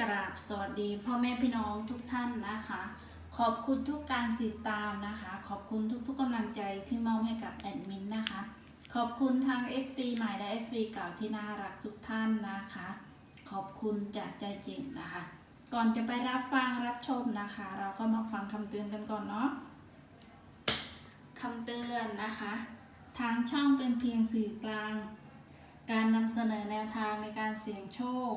กราบสวัสดีพ่อแม่พี่น้องทุกท่านนะคะ ขอบคุณทุกการติดตามนะคะ ขอบคุณทุกๆกำลังใจที่มอบให้กับแอดมินนะคะ ขอบคุณทาง FC ใหม่และ FC เก่าที่น่ารักทุกท่านนะคะ ขอบคุณจากใจจริงนะคะ ก่อนจะไปรับฟังรับชมนะคะ เราก็มาฟังคำเตือนกันก่อนเนาะคำเตือนนะคะ ทางช่องเป็นเพียงสื่อกลาง การนำเสนอแนวทางในการเสี่ยงโชค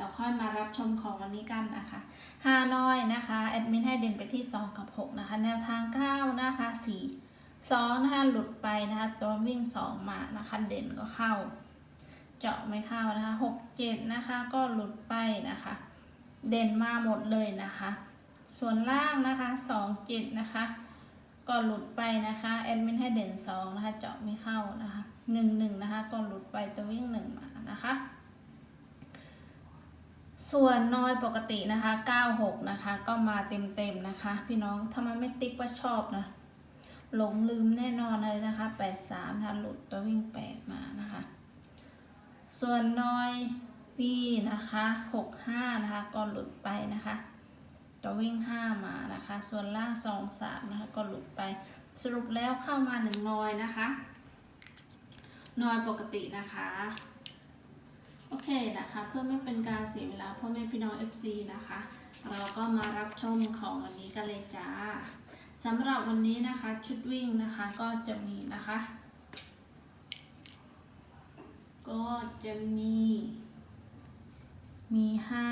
แล้วค่อยมารับชมของวันนี้กันนะคะฮานอยนะคะ แอดมินให้เด่นไปที่ 2 กับ 6 นะคะ แนวทาง 9 นะคะ 4 2 นะคะ หลุดไปนะคะ ตัววิ่ง 2 มานะคะ เด่นก็เข้า เจาะไม่เข้านะคะ 6 7 นะคะ ก็หลุดไปนะคะ เด่นมาหมดเลยนะคะ ส่วนล่างนะคะ 2 7 นะคะก็หลุดไปนะคะแอดมินให้เด่น2นะคะ เจาะไม่เข้านะคะ1 1นะคะ ก็หลุดไปตัววิ่ง1มานะคะ ส่วนน้อยปกตินะคะ 96 นะคะ ก็มาเต็มๆนะคะ พี่น้องถ้ามันไม่ติ๊กว่าชอบนะหลงลืมแน่นอนเลยนะคะ 83นะคะหลุดตัววิ่ง 8 มานะคะ ส่วนน้อย B นะคะ 65 นะคะ ก็หลุดไปนะคะตัววิ่ง 5 มานะคะ ส่วนล่าง 2 3 นะคะ ก็หลุดไปสรุปแล้วเข้ามา 1นอยนะคะนอยปกตินะคะ โอเคนะคะเพื่อไม่เป็นการเสียเวลาพ่อแม่พี่น้อง FC นะคะ เราก็มารับชมของวันนี้กันเลยจ้าสำหรับวันนี้นะคะชุดวิ่งนะคะก็จะมีนะคะ ก็จะมี มีห้า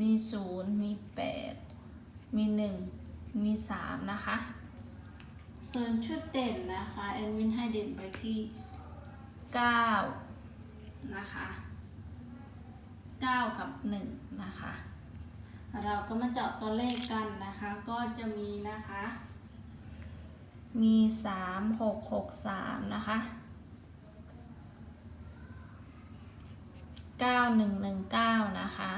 มีศูนย์มีแปดมีหนึ่งมีสามนะคะ ส่วนชุดเด่นนะคะแอดมินให้เด่นไปที่เก้านะคะ 9 กับ 1 นะคะ เราก็มาเจาะตัวเลขกันนะคะ ก็จะมีนะคะ มี 3 6 6 3 นะคะ 9 1 1 9 นะคะ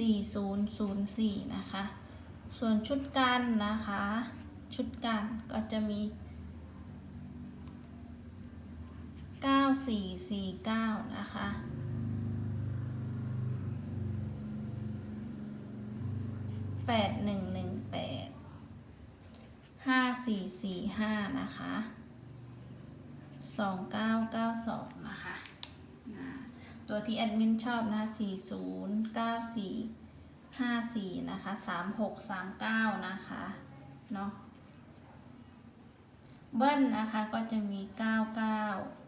4004 นะคะ ส่วนชุดกันนะคะ ชุดกันก็จะมี 9449 นะคะ 8118 5445 นะคะ 2992 นะคะนะตัวที่แอดมินชอบนะ4094 54 นะคะ 3639 นะคะ เนาะเบิ้ลนะคะก็จะมี 99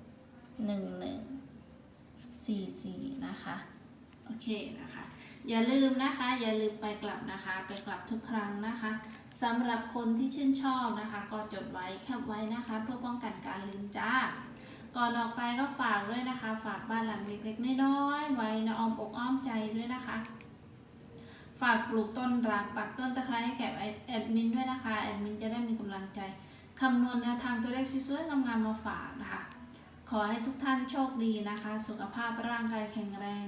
หนึ่งหนึ่งสี่สี่นะคะโอเคนะคะ อย่าลืมนะคะ อย่าลืมไปกลับนะคะ ไปกลับทุกครั้งนะคะสำหรับคนที่ชื่นชอบนะคะ ก็จดไว้แคปไว้นะคะ เพื่อป้องกันการลืมจ้า ก่อนออกไปก็ฝากด้วยนะคะ ฝากบ้านหลังเล็กๆน้อยๆไว้ในอ้อมอกอ้อมใจด้วยนะคะ ฝากปลูกต้นรักปักต้นตะไคร้ให้แก่แอดมินด้วยนะคะแอดมินจะได้มีกำลังใจคำนวณแนวทางตัวเลขสวยๆงามๆมาฝากนะคะ ขอให้ทุกท่านโชคดีนะคะ สุขภาพร่างกายแข็งแรง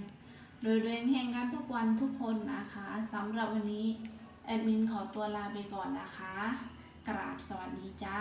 โดยเรียนแห่งกันทุกวันทุกคนนะคะสำหรับวันนี้แอดมินขอตัวลาไปก่อนนะคะ กราบสวัสดีจ้า